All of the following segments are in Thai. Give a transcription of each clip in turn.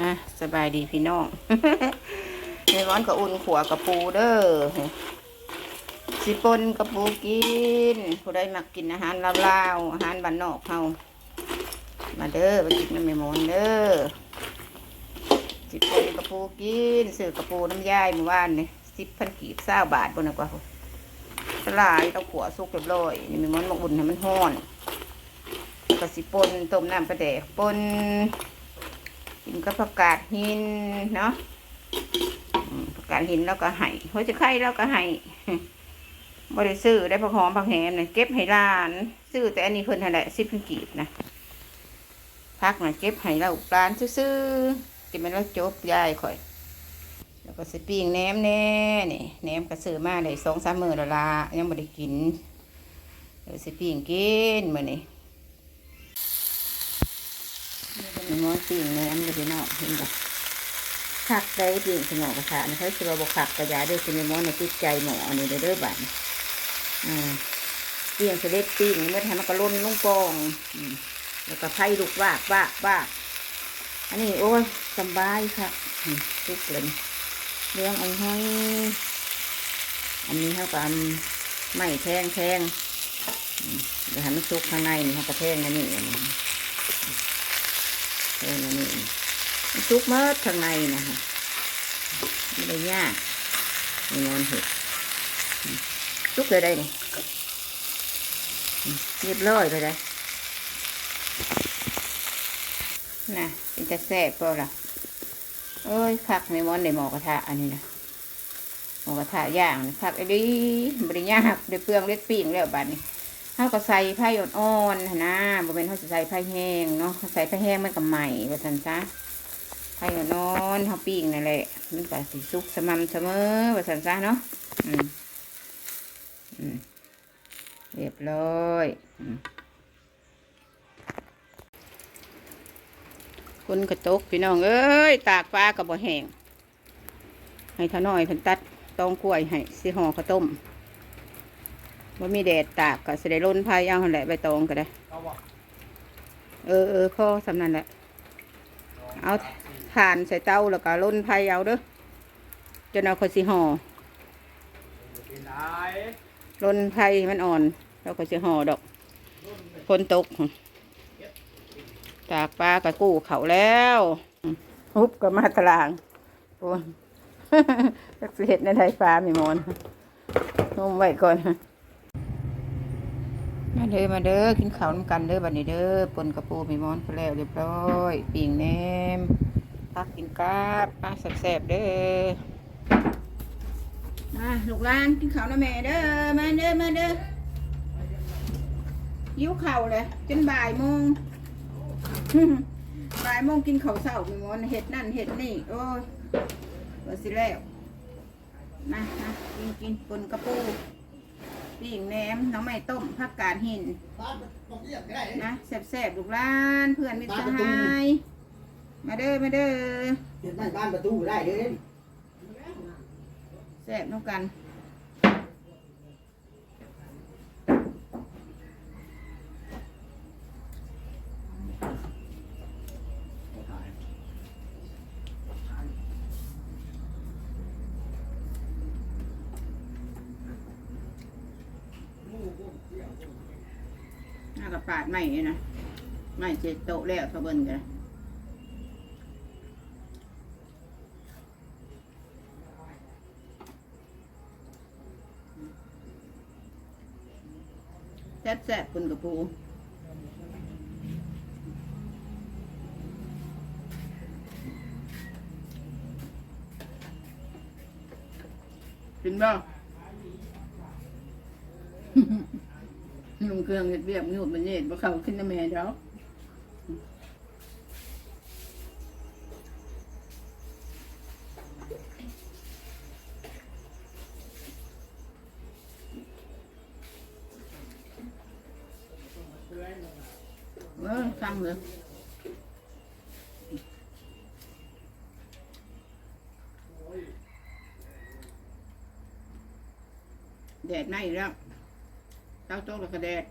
ฮะสบายดีพี่น้องในร้อนก็อุ่นขัวกระปูเด้อสิปนกระปูกิน ผู้ใดมักกินอาหารลาวๆอาหารบ้านนอกเฮามาเด้อไปกินน้ำแม่หมอนเด้อสิปนกระปูกินซื้อกระปูน้ำย่ายเมื่อวานนี่สิบพันกีบเศร้าบาทบนกว่าสลายเอาขัวสุกเรียบร้อยนี่แม่หมอนมาอุ่นให้มันห้อนกระสิปนต้มน้ำปลาแดกปน กินกับผักกาดหินเนาะอืมผักกาดหินแล้วก็ไห้หัวจะไข่แล้วก็ไห้บริซื้อได้ผักหอมผักแหมเนี่ยเก็บให้ร้าน ซื้อแต่อันนี้เพิ่นหั่นแหละสิบเพิ่นกีบนะพักหน่ะเก็บให้เราร้านซื้อๆจะเป็นว่าจบยายข่อย แล้วก็สปิ้งแหนมแน่นี่แหนมก็ซื้อมาได้สองสามมื้อล้วละยังบ่ได้กินเดี๋ยวสปิ้งกินมื้อนี้ มีหม้อปิ้งแหนมเลยพี่น้องเห็นบ่คักได้ปิ้งขนมกระทะนี่เขาคิดว่าบ่คักกระยาด้อสิมีม้อในติดใจหมอนี่เด้อเด้อบัดนี้อืมปิ้งเสด็จปิ้งเมื่อทำมันก็ล้นลงปองแล้วก็ไผ่ลูกวากวากวากอันนี้โอ้ยสบายค่ะทุกเลยเรื่องอันห้อยอันนี้เขาก็เอาไม้แทงแทงเดี๋ยวให้มันสุกข้างในนี่เขาก็แทงอันนี้อันนี้ เออนี่มันซุกเมื่อข้างในนะคะไม่ได้ยากมีงอนเห็ดซุกเลยได้นี่อืมเรียบร้อยไปเลยน่ะเป็นจะแซ่บเปล่าล่ะโอ้ยผักในมอนในหมอกระทะอันนี้นะหมอกระทะย่างนะผักไอ้ดีบริยากเดือเปลืองเล็ดปิ้งแล้วบัดนี้ ข้าก็ใส่ไผ่อ่อนๆนนะบ่เป็นเขาจะใส่ไผ่แห้งเนาะใส่ไผ่แห้งมันก็ใหม่ว่าซั่นซะไผ่อ่อนๆเขาปิ้งนั่นแหละมันก็สิสุกสม่ำเสมอว่าซั่นซะเนาะอืมอืมเรียบร้อยอคุณกระตกพี่น้องเอ้ยตากปลากับบ่แห้งให้ท่าน้อยเพิ่นตัดตองกล้วยให้สิห่อข้าวต้ม ว่ามีแดดตากก็สิได้ล้นพายเอาหั่นแหละใบตองก็ได้เอาวะเออเออพ่อสำนันแหละ เอาถ่านใส่เตาแล้วก็ล้นพายเอาเด้อจนเอาคนสิห่อเป็นไรล้นพายมันอ่อนแล้วก็สิห่อดอกฝนตก ตากปลาก็กู้เขาแล้วฮุบก็มาตารางโอ้ยจักสิเห็ดในไทยฟ้ามีหมอนนุ่มไว้ก่อน มาเด้อมาเด้อกินข้าวนำกันเด้อบัดนี้เด้อปนกระปูมีหมอนพอแล้วเรียบร้อยปิ่งแหนมพักกินกาบมาแซ่บๆเด้อมาลูกหลานกินข้าวนะแม่เด้อมาเด้อมาเด้อหิวข้าวเลยจนบ่ายโมงบ่ายโมงกินข้าวเช้ามีหมอนเห็ดนั่นเห็ดนี่โอ้ยว่าสิแล้วมามากินกินปนกระปู ปิ่งแหนมหน้องไม้ต้มผักกาดหินบ้านมันต้องเรียกได้นะแซ่บๆลูกหลานเพื่อนมิตรสหาย มาเด้อมาเด้อเห็นบ้านบ้านประตูได้เด้อแซ่บน้องกันน่ากระปาดไม่นะไม่เจ็ดโตแล้วทะเบินกันแซ่บแซ่บคุณกับปูกินบ้าง นุ่มเครื่องเฮ็ดเบียบนุ่มมันเย็นบ่เข้าขึ้นน้ำแม่เจ้าเออซ้ำเลยแดดไหม้แล้ว ต้าโต๊ะแล้วก็แดด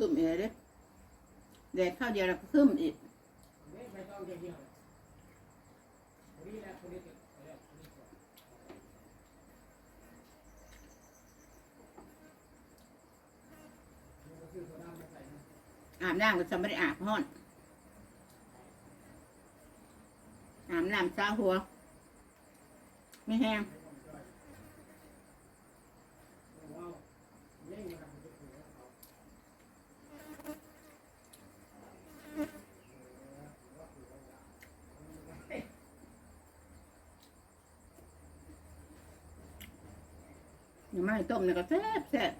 ขึ้นอีกเลยเด้แดดข้าวเดียวแล้วก็ขึ้นอีกอาบน้ำก็จะไม่ได้อาบห้อนอาบน้ำซาหัว ไม่แห้ง หน่อไม้ต้มเนี่ยก็แซ่บแซ่บ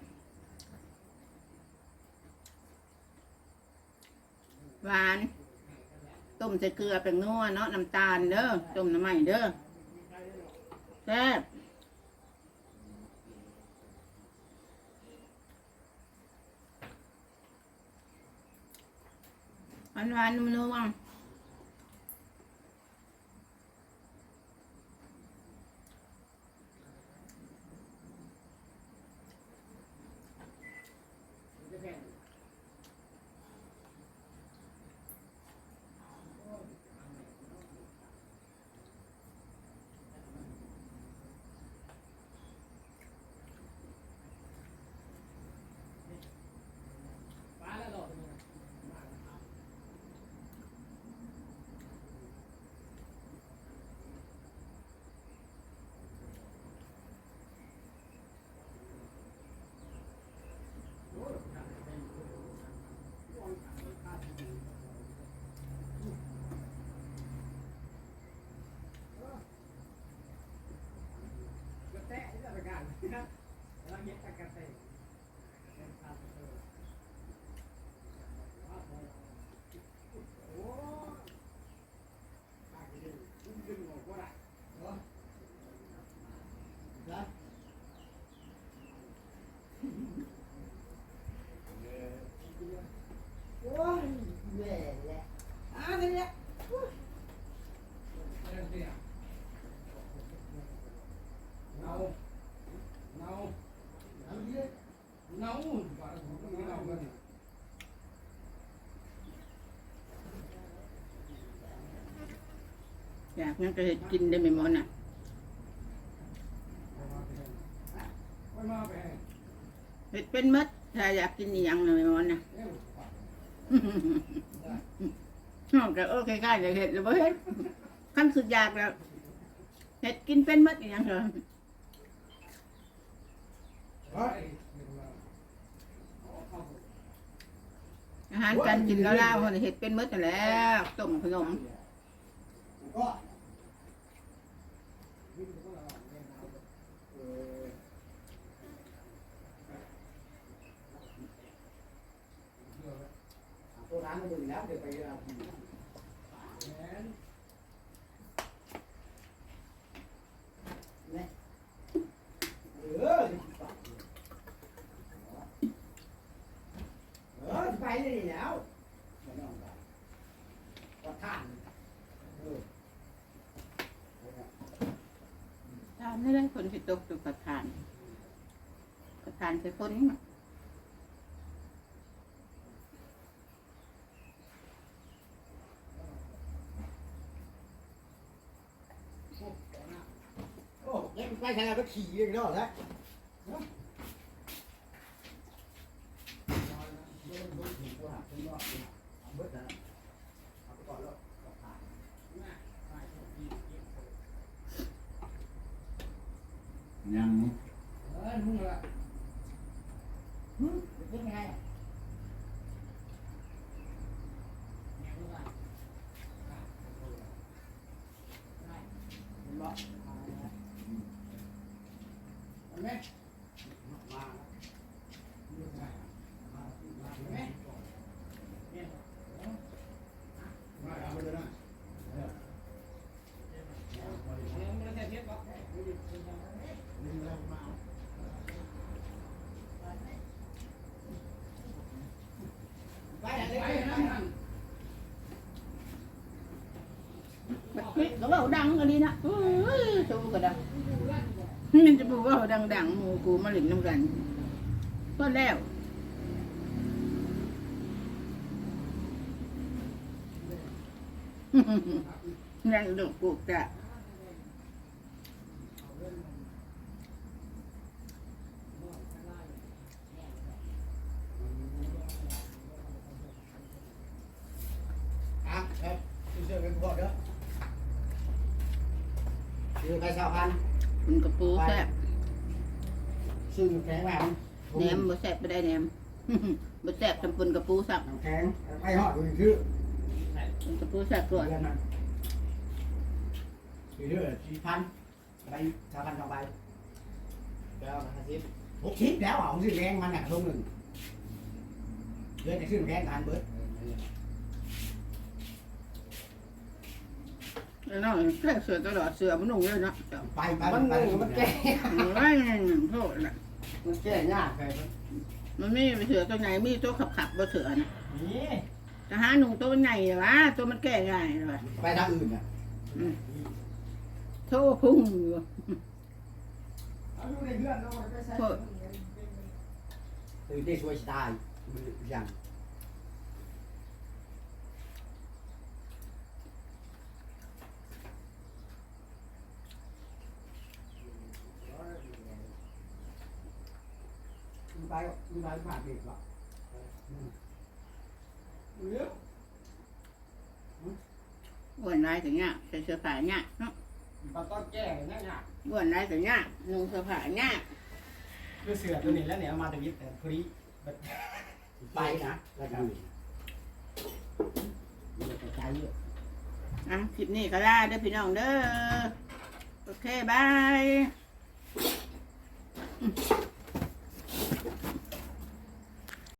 หวานต้มใส่เกลือเป็นนัวเนาะน้ำตาลเด้อต้มน้ำไม้เด้อแซ่บหวานหวานๆนัวๆ 你看我让你看ากงั้นก็เห็ดกินได้ไม่หมดน่ะเห็ดเป็นมัดถ้าอยากกินอีหยังเลยไม่หมดน่ะเร็วน้องก็โอเคค่ายจะเห็ดหรือบ่เห็ดขั้นสุดอยากแล้วเห็ดกินเป็นมัดอีหยังเหรออาหารการกินแล้วล่าคนเห็ดเป็นมัดแล้วต้มขนม ก็เออเอา ตานมาดูแล้วเดี๋ยวไปเอาเออเออไปเลยแล้วทานไม่ได้คนที่ตกตุกประทาน ประทานใส่คนโอ้ยังไปทางไหนก็ขี่อย่างนี้หรอฮะเอาเบิดนะ ดังอันนี้นะอื้อชูก็ดังมันจะบอกว่าดังดังหมูกูมาหลิงน้ำกันก็แล้วนั่งดูกูจ้ะ แข็งมาแหนมบ่แซ่บไปได้แหนม บ่แซ่บจำปุนกระปูสักน้ำแข็งไปหอดดูคือปุนกระปูแซ่บตัวเดือนนั้นซื้อเด้อสี่พันไปสาวพันสองใบแล้วห้าสิบหกสิบแล้วอะผมซื้อแรงมันอะลงหนึ่งเดือนจะซื้อน้ำแข็งทานเบิดแล้วน้องแค่เสือตลอดเสือมันนุ่งเลยเนาะจ้ะไปไปมันไปหนึ่งมันแก่โอ้ยโทษละ มันแก่ยากไปมันมีเสือตัวไหนมีตัวขับขับๆบ่เสือนะนี่ทหารหนุ่งตัวมันใหญ่เหรอวะตัวมันแก่ง่ายเลยไปทางอื่นอะโทษพุ่งอยู่เอาอยู่ในเรือนเราไปใช้โทษตื่นได้ช่วยตายมันอย่าง มี ใบมีใบผ่าเด็กหรอกเรืออ้วนไรถึงเนี้ยใส่เสื้อผ้าเนี้ยเนาะปลาต้นแก่นั่นน่ะอ้วนไรถึงเนี้ยนุ่งเสื้อผ้าเนี้ยคือเสือตัวนี้แล้วเนี่ยเอามาตะวิดแต่พอดีไปนะแล้วกันมันจะใจเยอะอะคลิปนี้ก็ลาเด้อพี่น้องเด้อ โอเค บาย